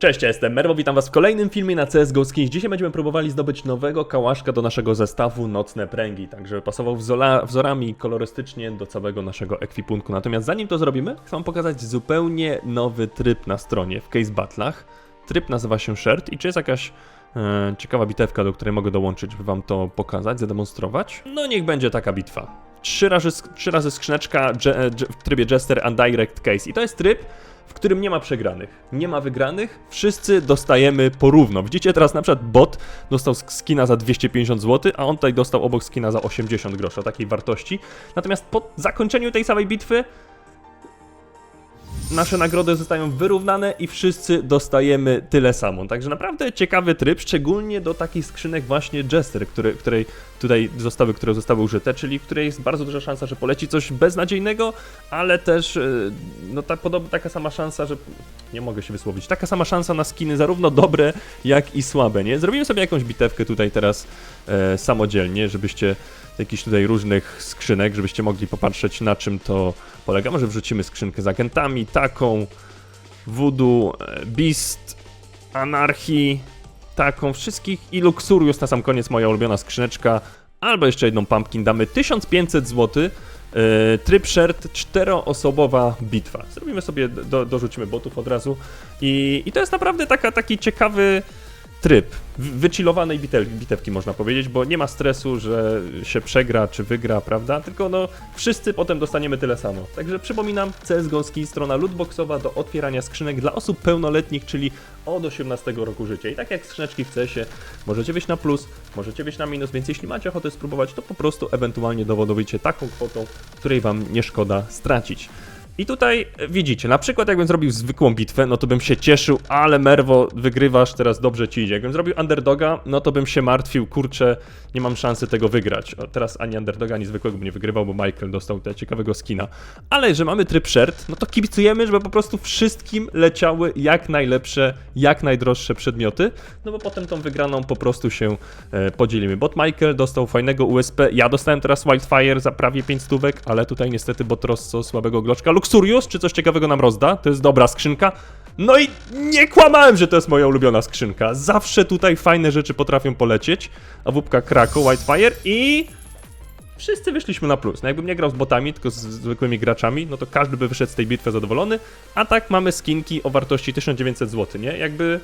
Cześć, ja jestem Merwo, witam was w kolejnym filmie na CSGO Skins. Dzisiaj będziemy próbowali zdobyć nowego kałaszka do naszego zestawu Nocne Pręgi, tak żeby pasował wzorami kolorystycznie do całego naszego ekwipunku. Natomiast zanim to zrobimy, chcę wam pokazać zupełnie nowy tryb na stronie w Case Battlach. Tryb nazywa się Shirt i czy jest jakaś e, ciekawa bitewka, do której mogę dołączyć, by wam to pokazać, zademonstrować? No niech będzie taka bitwa. Trzy razy, trzy razy skrzyneczka e, w trybie Jester Undirect Case i to jest tryb, w którym nie ma przegranych, nie ma wygranych, wszyscy dostajemy porówno. Widzicie teraz na przykład bot dostał sk- skina za 250 zł, a on tutaj dostał obok skina za 80 groszy o takiej wartości. Natomiast po zakończeniu tej samej bitwy nasze nagrody zostają wyrównane i wszyscy dostajemy tyle samo. Także naprawdę ciekawy tryb, szczególnie do takich skrzynek właśnie Jester, który, której tutaj zostały, które zostały użyte, czyli w której jest bardzo duża szansa, że poleci coś beznadziejnego, ale też y, no ta, podobna taka sama szansa, że nie mogę się wysłowić, taka sama szansa na skiny zarówno dobre, jak i słabe, nie? Zrobimy sobie jakąś bitewkę tutaj teraz e, samodzielnie, żebyście jakichś tutaj różnych skrzynek, żebyście mogli popatrzeć na czym to polega. Może wrzucimy skrzynkę z agentami, taką, voodoo, e, beast, anarchii, taką, wszystkich i Luxurius na sam koniec moja ulubiona skrzyneczka, albo jeszcze jedną pumpkin damy 1500 zł. Yy, tryb shirt, czteroosobowa bitwa. Zrobimy sobie, do, dorzucimy botów od razu i, i to jest naprawdę taka, taki ciekawy tryb wy- wychillowanej bitew, bitewki można powiedzieć, bo nie ma stresu, że się przegra czy wygra, prawda? Tylko no wszyscy potem dostaniemy tyle samo. Także przypominam, CSGO Skin, strona lootboxowa do otwierania skrzynek dla osób pełnoletnich, czyli od 18 roku życia. I tak jak skrzyneczki w CS-ie, możecie wyjść na plus, możecie wyjść na minus, więc jeśli macie ochotę spróbować, to po prostu ewentualnie dowodujcie taką kwotą, której wam nie szkoda stracić. I tutaj e, widzicie, na przykład jakbym zrobił zwykłą bitwę, no to bym się cieszył, ale Merwo, wygrywasz, teraz dobrze ci idzie. Jakbym zrobił underdoga, no to bym się martwił, kurczę, nie mam szansy tego wygrać. O, teraz ani underdoga, ani zwykłego bym nie wygrywał, bo Michael dostał tego ciekawego skina. Ale że mamy tryb shirt, no to kibicujemy, żeby po prostu wszystkim leciały jak najlepsze, jak najdroższe przedmioty, no bo potem tą wygraną po prostu się e, podzielimy. Bot Michael dostał fajnego USP, ja dostałem teraz Wildfire za prawie 5 stówek, ale tutaj niestety bot Rosso słabego gloczka. Luxurius, czy coś ciekawego nam rozda? To jest dobra skrzynka. No i nie kłamałem, że to jest moja ulubiona skrzynka. Zawsze tutaj fajne rzeczy potrafią polecieć. A wupka Krako, Whitefire i... Wszyscy wyszliśmy na plus. No jakbym nie grał z botami, tylko z zwykłymi graczami, no to każdy by wyszedł z tej bitwy zadowolony. A tak mamy skinki o wartości 1900 zł, nie? Jakby...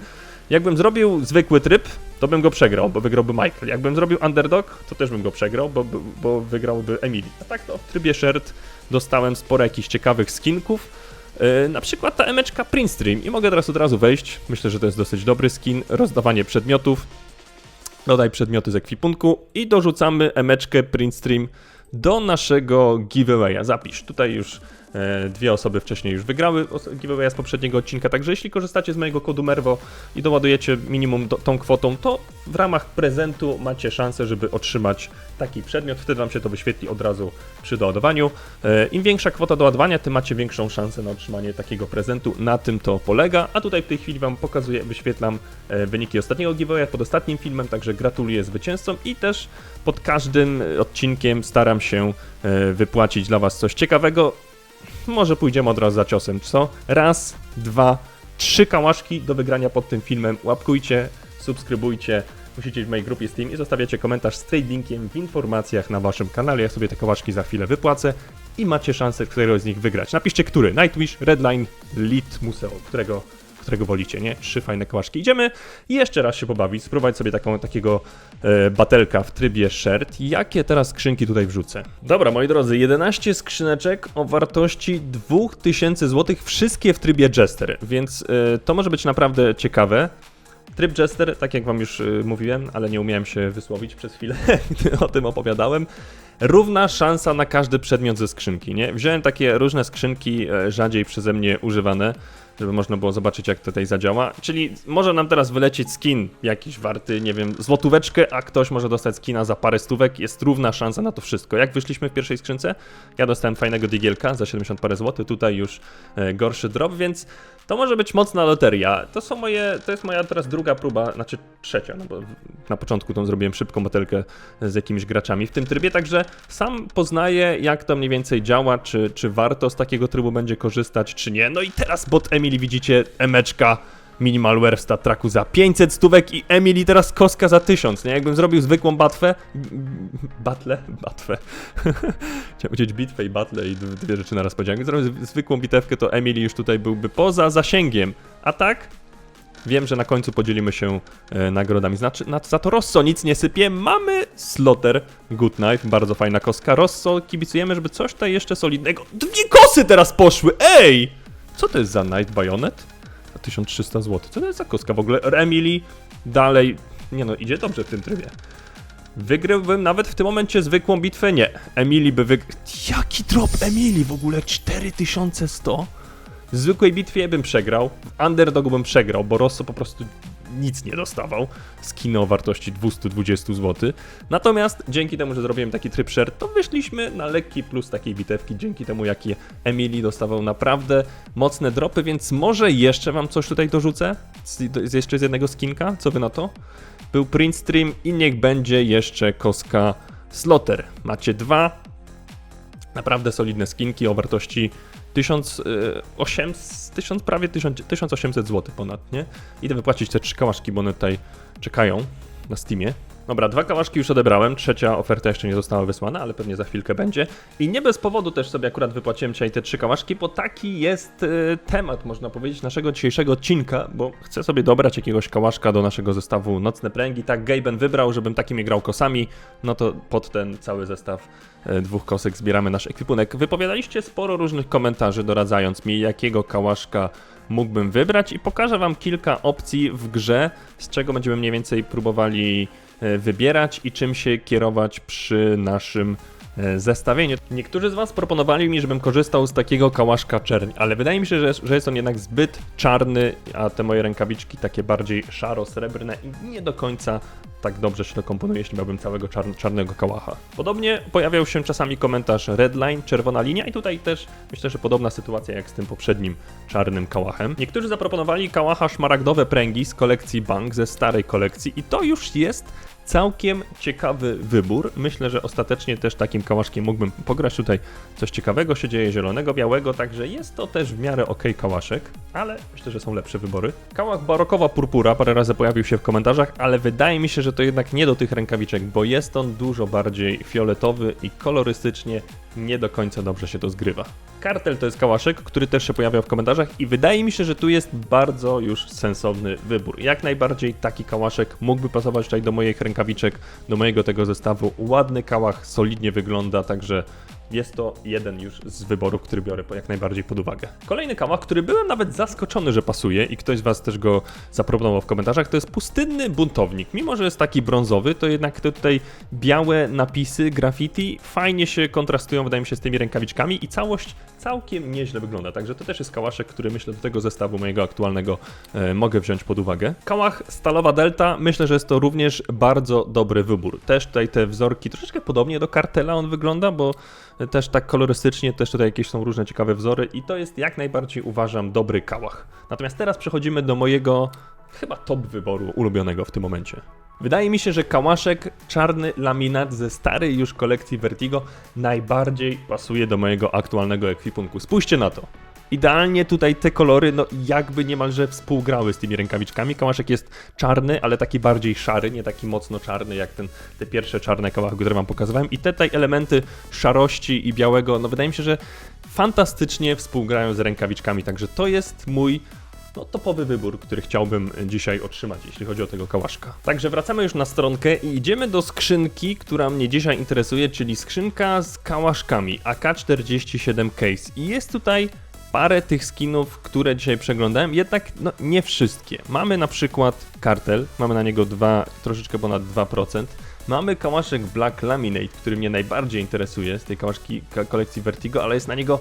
Jakbym zrobił zwykły tryb, to bym go przegrał, bo wygrałby Michael. Jakbym zrobił underdog, to też bym go przegrał, bo, bo wygrałby Emily. A tak to w trybie shirt dostałem sporo jakichś ciekawych skinków. Yy, na przykład ta emeczka Print Stream i mogę teraz od razu wejść. Myślę, że to jest dosyć dobry skin. Rozdawanie przedmiotów. Dodaj przedmioty z ekwipunku i dorzucamy emeczkę Print Stream do naszego giveawaya. Zapisz. Tutaj już dwie osoby wcześniej już wygrały giveawaya z poprzedniego odcinka, także jeśli korzystacie z mojego kodu MERWO i doładujecie minimum do, tą kwotą, to w ramach prezentu macie szansę, żeby otrzymać taki przedmiot. Wtedy wam się to wyświetli od razu przy doładowaniu. E, Im większa kwota doładowania, tym macie większą szansę na otrzymanie takiego prezentu. Na tym to polega. A tutaj w tej chwili wam pokazuję, wyświetlam e, wyniki ostatniego giveawaya pod ostatnim filmem, także gratuluję zwycięzcom i też pod każdym odcinkiem staram się e, wypłacić dla was coś ciekawego. Może pójdziemy od razu za ciosem, co? Raz, dwa, trzy kałaszki do wygrania pod tym filmem. Łapkujcie, subskrybujcie. Musicie w mojej grupie Steam i zostawiacie komentarz z trade linkiem w informacjach na waszym kanale. Ja sobie te kałaszki za chwilę wypłacę i macie szansę któregoś z nich wygrać. Napiszcie który. Nightwish, Redline, Lit, Museo, którego, którego wolicie, nie? Trzy fajne kałaszki. Idziemy jeszcze raz się pobawić, spróbować sobie taką, takiego e, batelka w trybie shirt. Jakie teraz skrzynki tutaj wrzucę? Dobra, moi drodzy, 11 skrzyneczek o wartości 2000 zł, wszystkie w trybie Jester, więc e, to może być naprawdę ciekawe. Tryb Jester, tak jak wam już y, mówiłem, ale nie umiałem się wysłowić przez chwilę, gdy o tym opowiadałem. Równa szansa na każdy przedmiot ze skrzynki, nie? Wziąłem takie różne skrzynki, e, rzadziej przeze mnie używane, żeby można było zobaczyć, jak tutaj zadziała. Czyli może nam teraz wylecieć skin jakiś warty, nie wiem, złotóweczkę, a ktoś może dostać skina za parę stówek. Jest równa szansa na to wszystko. Jak wyszliśmy w pierwszej skrzynce? Ja dostałem fajnego digielka za 70 parę złotych, tutaj już e, gorszy drop, więc to może być mocna loteria. To są moje, to jest moja teraz druga próba, znaczy trzecia, no bo na początku tą zrobiłem szybką batelkę z jakimiś graczami w tym trybie, także sam poznaję jak to mniej więcej działa, czy, czy warto z takiego trybu będzie korzystać, czy nie. No i teraz bot Emily widzicie, emeczka Minimalware w za 500 stówek i Emily teraz koska za 1000, nie? Jakbym zrobił zwykłą batwę, batle, batwę, chciałem powiedzieć bitwę i batle i dwie rzeczy naraz powiedziałem. Jakbym zrobił zw- zwykłą bitewkę, to Emily już tutaj byłby poza zasięgiem, a tak Wiem, że na końcu podzielimy się e, nagrodami. Znaczy, na, za to Rosso nic nie sypie. Mamy Slotter Good Knife, bardzo fajna koska. Rosso, kibicujemy, żeby coś tutaj jeszcze solidnego. Dwie kosy teraz poszły! Ej! Co to jest za Knight Bayonet? Za 1300 zł. Co to jest za koska w ogóle? Emily dalej. Nie no, idzie dobrze w tym trybie. Wygrałbym nawet w tym momencie zwykłą bitwę? Nie. Emily by wyg... Jaki drop Emily w ogóle? 4100? W zwykłej bitwie bym przegrał, w underdogu bym przegrał, bo Rosso po prostu nic nie dostawał z o wartości 220 zł. Natomiast dzięki temu, że zrobiłem taki tryb share, to wyszliśmy na lekki plus takiej bitewki, dzięki temu jaki Emily dostawał naprawdę mocne dropy, więc może jeszcze wam coś tutaj dorzucę, z jeszcze z jednego skinka, co wy na to? Był print stream i niech będzie jeszcze koska Slotter. Macie dwa naprawdę solidne skinki o wartości 1800, 1000, prawie 1000, 1800 zł ponad, nie? Idę wypłacić te trzy kałaszki, bo one tutaj czekają na Steamie. Dobra, dwa kałaszki już odebrałem, trzecia oferta jeszcze nie została wysłana, ale pewnie za chwilkę będzie. I nie bez powodu też sobie akurat wypłaciłem dzisiaj te trzy kałaszki, bo taki jest e, temat, można powiedzieć, naszego dzisiejszego odcinka, bo chcę sobie dobrać jakiegoś kałaszka do naszego zestawu Nocne Pręgi. Tak Gaben wybrał, żebym takimi grał kosami, no to pod ten cały zestaw e, dwóch kosek zbieramy nasz ekwipunek. Wypowiadaliście sporo różnych komentarzy, doradzając mi, jakiego kałaszka mógłbym wybrać i pokażę wam kilka opcji w grze, z czego będziemy mniej więcej próbowali e, wybierać i czym się kierować przy naszym zestawieniu. Niektórzy z was proponowali mi, żebym korzystał z takiego kałaszka czerń, ale wydaje mi się, że, że jest on jednak zbyt czarny, a te moje rękawiczki takie bardziej szaro-srebrne i nie do końca tak dobrze się to komponuje, jeśli miałbym całego czarn czarnego kałacha. Podobnie pojawiał się czasami komentarz redline, czerwona linia i tutaj też myślę, że podobna sytuacja jak z tym poprzednim czarnym kałachem. Niektórzy zaproponowali kałacha szmaragdowe pręgi z kolekcji Bank, ze starej kolekcji i to już jest całkiem ciekawy wybór. Myślę, że ostatecznie też takim kałaszkiem mógłbym pograć. Tutaj coś ciekawego się dzieje, zielonego, białego, także jest to też w miarę ok kałaszek, ale myślę, że są lepsze wybory. Kałach barokowa purpura parę razy pojawił się w komentarzach, ale wydaje mi się, że to jednak nie do tych rękawiczek, bo jest on dużo bardziej fioletowy i kolorystycznie nie do końca dobrze się to zgrywa. Kartel to jest kałaszek, który też się pojawiał w komentarzach i wydaje mi się, że tu jest bardzo już sensowny wybór. Jak najbardziej taki kałaszek mógłby pasować tutaj do moich rękawiczek, do mojego tego zestawu. Ładny kałach, solidnie wygląda, także jest to jeden już z wyborów, który biorę jak najbardziej pod uwagę. Kolejny kałach, który byłem nawet zaskoczony, że pasuje i ktoś z Was też go zaproponował w komentarzach, to jest pustynny buntownik. Mimo, że jest taki brązowy, to jednak te tutaj białe napisy, graffiti fajnie się kontrastują, wydaje mi się, z tymi rękawiczkami i całość całkiem nieźle wygląda. Także to też jest kałaszek, który myślę do tego zestawu mojego aktualnego e, mogę wziąć pod uwagę. Kałach Stalowa Delta, myślę, że jest to również bardzo dobry wybór. Też tutaj te wzorki troszeczkę podobnie do kartela on wygląda, bo też tak kolorystycznie, też tutaj jakieś są różne ciekawe wzory i to jest jak najbardziej uważam dobry kałach. Natomiast teraz przechodzimy do mojego chyba top wyboru ulubionego w tym momencie. Wydaje mi się, że kałaszek czarny laminat ze starej już kolekcji Vertigo najbardziej pasuje do mojego aktualnego ekwipunku. Spójrzcie na to. Idealnie tutaj te kolory, no jakby niemalże współgrały z tymi rękawiczkami. Kałaszek jest czarny, ale taki bardziej szary, nie taki mocno czarny jak ten, te pierwsze czarne kałachy, które wam pokazywałem. I te tutaj elementy szarości i białego, no wydaje mi się, że fantastycznie współgrają z rękawiczkami, także to jest mój no, topowy wybór, który chciałbym dzisiaj otrzymać, jeśli chodzi o tego kałaszka. Także wracamy już na stronkę i idziemy do skrzynki, która mnie dzisiaj interesuje, czyli skrzynka z kałaszkami AK-47 Case. I jest tutaj parę tych skinów, które dzisiaj przeglądałem, jednak no, nie wszystkie. Mamy na przykład kartel, mamy na niego dwa, troszeczkę ponad 2%. Mamy kałaszek Black Laminate, który mnie najbardziej interesuje z tej kałaszki ka- kolekcji Vertigo, ale jest na niego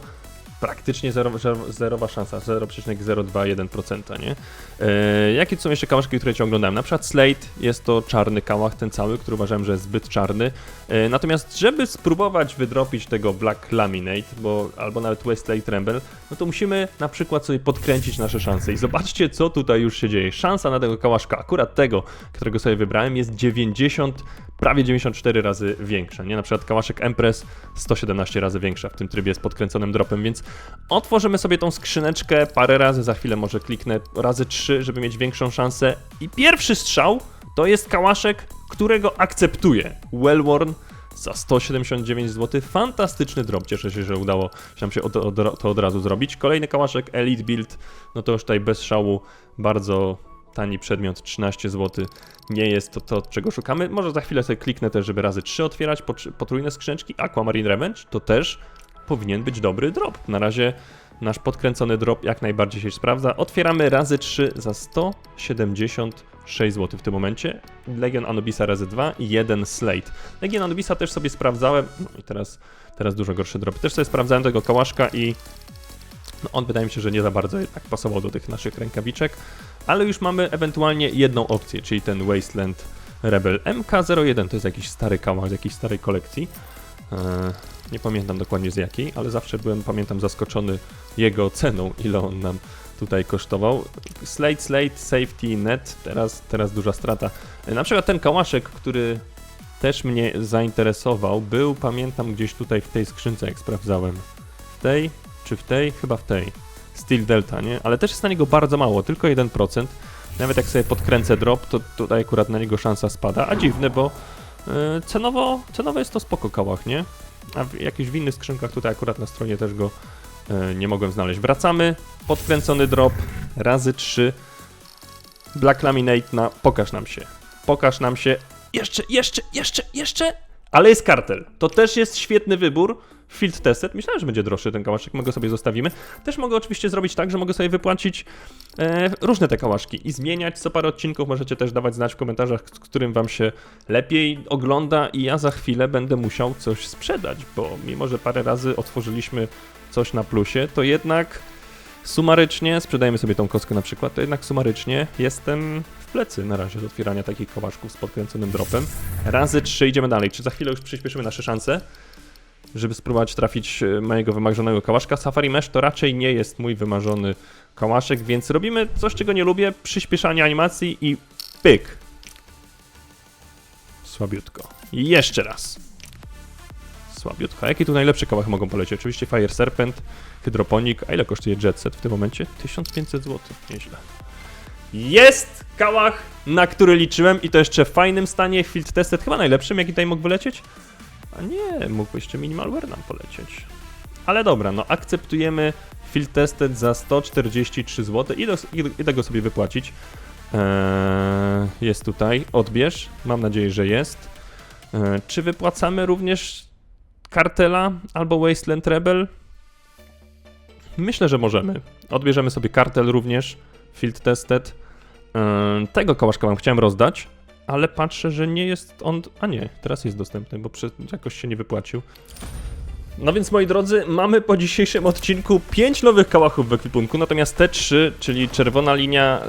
praktycznie zero, zero, zerowa szansa, 0,021%, nie? E, jakie są jeszcze kałaszki, które cię oglądałem? Na przykład Slate, jest to czarny kałach, ten cały, który uważałem, że jest zbyt czarny. E, Natomiast, żeby spróbować wydropić tego Black Laminate, bo, albo nawet Westlake Tremble, no to musimy na przykład sobie podkręcić nasze szanse. I zobaczcie, co tutaj już się dzieje. Szansa na tego kałaszka, akurat tego, którego sobie wybrałem, jest 90, prawie 94 razy większa. Nie? Na przykład kałaszek Empress 117 razy większa w tym trybie z podkręconym dropem, więc otworzymy sobie tą skrzyneczkę parę razy, za chwilę może kliknę razy 3, żeby mieć większą szansę. I pierwszy strzał to jest kałaszek, którego akceptuję. Wellworn za 179 zł. Fantastyczny drop. Cieszę się, że udało się nam się to od razu zrobić. Kolejny kałaszek Elite Build. No to już tutaj bez szału bardzo tani przedmiot, 13 zł. Nie jest to to, czego szukamy. Może za chwilę sobie kliknę też, żeby razy 3 otwierać potr- potrójne skrzyneczki. Aquamarine Revenge to też powinien być dobry drop. Na razie nasz podkręcony drop jak najbardziej się sprawdza. Otwieramy razy 3 za 176 zł w tym momencie. Legion Anubisa razy 2 i jeden Slate. Legion Anubisa też sobie sprawdzałem. No i teraz, teraz dużo gorszy drop. Też sobie sprawdzałem tego kałaszka i no on wydaje mi się, że nie za bardzo jednak pasował do tych naszych rękawiczek. Ale już mamy ewentualnie jedną opcję, czyli ten Wasteland Rebel MK01. To jest jakiś stary kałach z jakiejś starej kolekcji. Eee, nie pamiętam dokładnie z jakiej, ale zawsze byłem, pamiętam, zaskoczony jego ceną, ile on nam tutaj kosztował. Slate, Slate, Safety, Net, teraz, teraz duża strata. E, Na przykład ten kałaszek, który też mnie zainteresował, był, pamiętam, gdzieś tutaj w tej skrzynce, jak sprawdzałem. W tej, czy w tej? Chyba w tej. Steel Delta, nie? Ale też jest na niego bardzo mało, tylko 1%. Nawet jak sobie podkręcę drop, to tutaj akurat na niego szansa spada, a dziwne, bo e, cenowo, cenowo jest to spoko kałach, nie? A w jakichś w innych skrzynkach tutaj akurat na stronie też go e, nie mogłem znaleźć. Wracamy, podkręcony drop, razy 3. Black Laminate na pokaż nam się. Pokaż nam się. Jeszcze, jeszcze, jeszcze, jeszcze. Ale jest kartel. To też jest świetny wybór. Field Tested. Myślałem, że będzie droższy ten kałaszek, my go sobie zostawimy. Też mogę oczywiście zrobić tak, że mogę sobie wypłacić e, różne te kałaszki i zmieniać co parę odcinków. Możecie też dawać znać w komentarzach, z którym wam się lepiej ogląda i ja za chwilę będę musiał coś sprzedać, bo mimo, że parę razy otworzyliśmy coś na plusie, to jednak sumarycznie, sprzedajemy sobie tą kostkę na przykład, to jednak sumarycznie jestem w plecy na razie do otwierania takich kałaszków z podkręconym dropem. Razy trzy idziemy dalej. Czy za chwilę już przyspieszymy nasze szanse? Żeby spróbować trafić e, mojego wymarzonego kałaszka. Safari Mesh to raczej nie jest mój wymarzony kałaszek, więc robimy coś, czego nie lubię, przyspieszanie animacji i pyk. Słabiutko. Jeszcze raz. Słabiutko. A jakie tu najlepsze kałachy mogą polecieć? Oczywiście Fire Serpent, Hydroponic. A ile kosztuje Jetset w tym momencie? 1500 zł. Nieźle. Jest kałach, na który liczyłem i to jeszcze w fajnym stanie. Field Tested chyba najlepszym, jaki tutaj mógł wylecieć. A nie, mógł jeszcze Minimalware nam polecieć. Ale dobra, no akceptujemy Field Tested za 143 zł. Idę, idę go sobie wypłacić. Eee, jest tutaj, odbierz. Mam nadzieję, że jest. Eee, czy wypłacamy również kartela albo Wasteland Rebel? Myślę, że możemy. Odbierzemy sobie kartel również, Field Tested. Eee, tego kołaszka wam chciałem rozdać, ale patrzę, że nie jest on... A nie, teraz jest dostępny, bo jakoś się nie wypłacił. No więc moi drodzy, mamy po dzisiejszym odcinku 5 nowych kałachów w ekwipunku, natomiast te 3, czyli czerwona linia,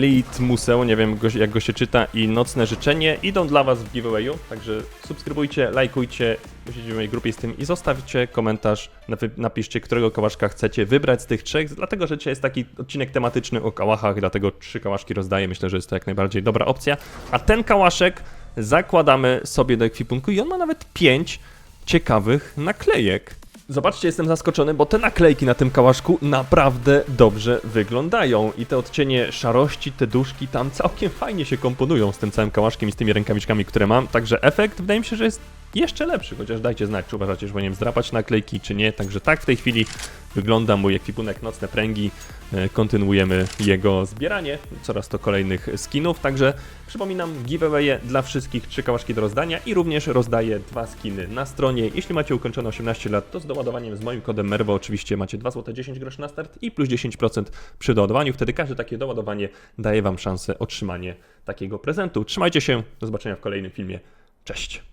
Lead Museo, nie wiem jak go się czyta, i Nocne Życzenie idą dla was w giveawayu, także subskrybujcie, lajkujcie, musicie w mojej grupie z tym i zostawcie komentarz, napi- napiszcie, którego kałaszka chcecie wybrać z tych trzech, dlatego że dzisiaj jest taki odcinek tematyczny o kałachach, dlatego trzy kałaszki rozdaję, myślę, że jest to jak najbardziej dobra opcja, a ten kałaszek zakładamy sobie do ekwipunku i on ma nawet 5 ciekawych naklejek. Zobaczcie, jestem zaskoczony, bo te naklejki na tym kałaszku naprawdę dobrze wyglądają. I te odcienie szarości, te duszki tam całkiem fajnie się komponują z tym całym kałaszkiem i z tymi rękawiczkami, które mam. Także efekt wydaje mi się, że jest jeszcze lepszy, chociaż dajcie znać, czy uważacie, że powinienem zdrapać naklejki, czy nie. Także tak w tej chwili wygląda mój ekwipunek Nocne Pręgi. E, Kontynuujemy jego zbieranie, coraz to kolejnych skinów. Także przypominam, giveawaye dla wszystkich, trzy kałaszki do rozdania i również rozdaję dwa skiny na stronie. Jeśli macie ukończone 18 lat, to z doładowaniem z moim kodem MERWO oczywiście macie 2 zł 10 groszy na start i plus 10% przy doładowaniu. Wtedy każde takie doładowanie daje Wam szansę otrzymanie takiego prezentu. Trzymajcie się, do zobaczenia w kolejnym filmie. Cześć!